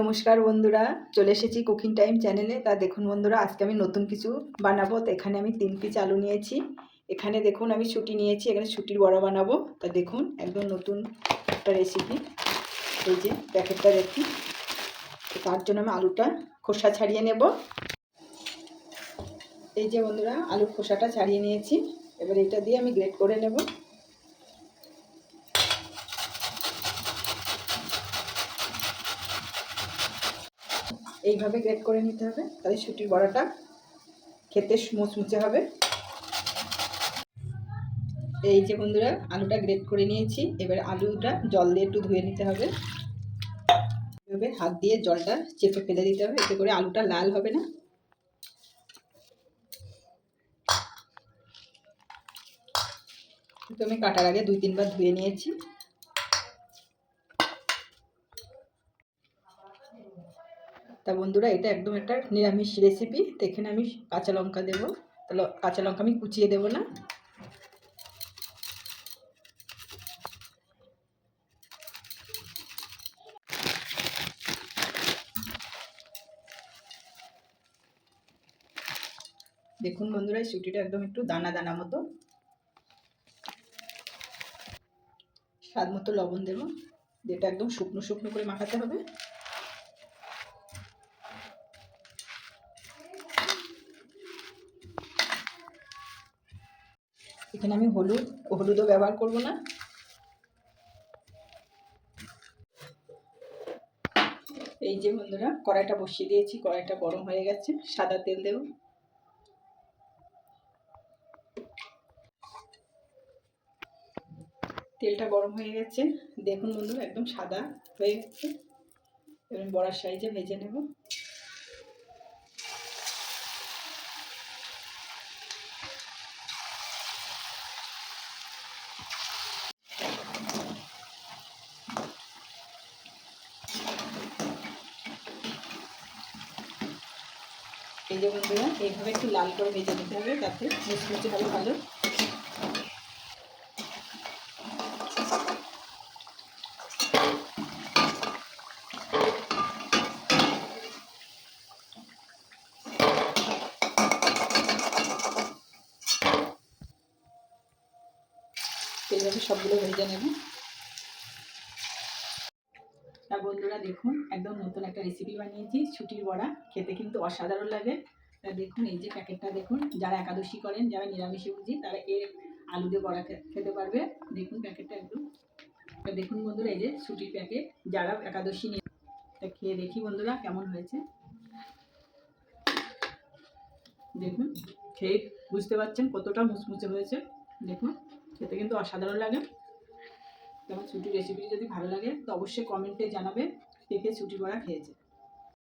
নমস্কার বন্ধুরা, চলে এসেছি কুকিং টাইম চ্যানেলে। তা দেখুন বন্ধুরা, আজকে আমি নতুন কিছু বানাবো। তো এখানে আমি তিন পিস আলু নিয়েছি। এখানে দেখুন আমি ছুটি নিয়েছি, এখানে ছুটির বড়া বানাবো। তা দেখুন, একদম নতুন একটা রেসিপি এই যে প্যাকেটটা দেখি তার জন্য আমি আলুটা খোসা ছাড়িয়ে নেব। এই যে বন্ধুরা, আলুর খোসাটা ছাড়িয়ে নিয়েছি। এবার এটা দিয়ে আমি গ্রেট করে নেব। এইভাবে গ্রেট করে নিতে হবে। তাহলে ছুটির বড়াটা খেতে মুচমুচে হবে। এই যে বন্ধুরা, আলুটা গ্রেট করে নিয়েছি। এবার আলুটা জল দিয়ে একটু ধুয়ে নিতে হবে। এভাবে হাত দিয়ে জলটা চেপে ফেলে দিতে হবে। এতে করে আলুটা লাল হবে না। তো আমি কাটার আগে দুই তিনবার ধুয়ে নিয়েছি। তা বন্ধুরা, এটা একদম একটা নিরামিষ রেসিপি তো এখানে আমি কাঁচা লঙ্কা দেবো। তাহলে কাঁচা লঙ্কা আমি কুচিয়ে দেবো না। দেখুন বন্ধুরা, এই সুটিটা একদম একটু দানা দানা মতো। স্বাদ মতো লবণ দেবো। যেটা একদম শুকনো শুকনো করে মাখাতে হবে। এখানে আমি হলুদ, হলুদও ব্যবহার করব না। এই যে বন্ধুরা, কড়াইটা বসিয়ে দিয়েছি, কড়াইটা গরম হয়ে গেছে, সাদা তেল দেব। তেলটা গরম হয়ে গেছে। দেখুন বন্ধুরা, একদম সাদা হয়ে গেছে। এবার বড়ার সাইজে ভেজে নেব। যে বন্ধুরা, এইভাবে একটু লাল করে ভেজে নিতে হবে তাতে মুচমুচে হবে ভালো। সবগুলো ভেজে নেব। তা বন্ধুরা দেখুন, একদম নতুন একটা রেসিপি বানিয়েছি, ছুটির বড়া, খেতে কিন্তু অসাধারণ লাগে। তা দেখুন, এই যে প্যাকেটটা দেখুন, যারা একাদশী করেন, যারা নিরামিষে বুঝি তারা এর আলু দিয়ে বড়া খেতে পারবে। দেখুন প্যাকেটটা একদম। তা দেখুন বন্ধুরা, এই যে ছুটির প্যাকেট, যারা একাদশী নিয়ে তা খেয়ে দেখি বন্ধুরা, কেমন হয়েছে। দেখুন, খেয়ে বুঝতে পারছেন কতটা মুচমুচে হয়েছে। দেখুন, খেতে কিন্তু অসাধারণ লাগে। তোমার ছুটির রেসিপি যদি ভালো লাগে, তো অবশ্যই কমেন্টে জানাবে, কে কে ছুটি বড়া খেয়েছে।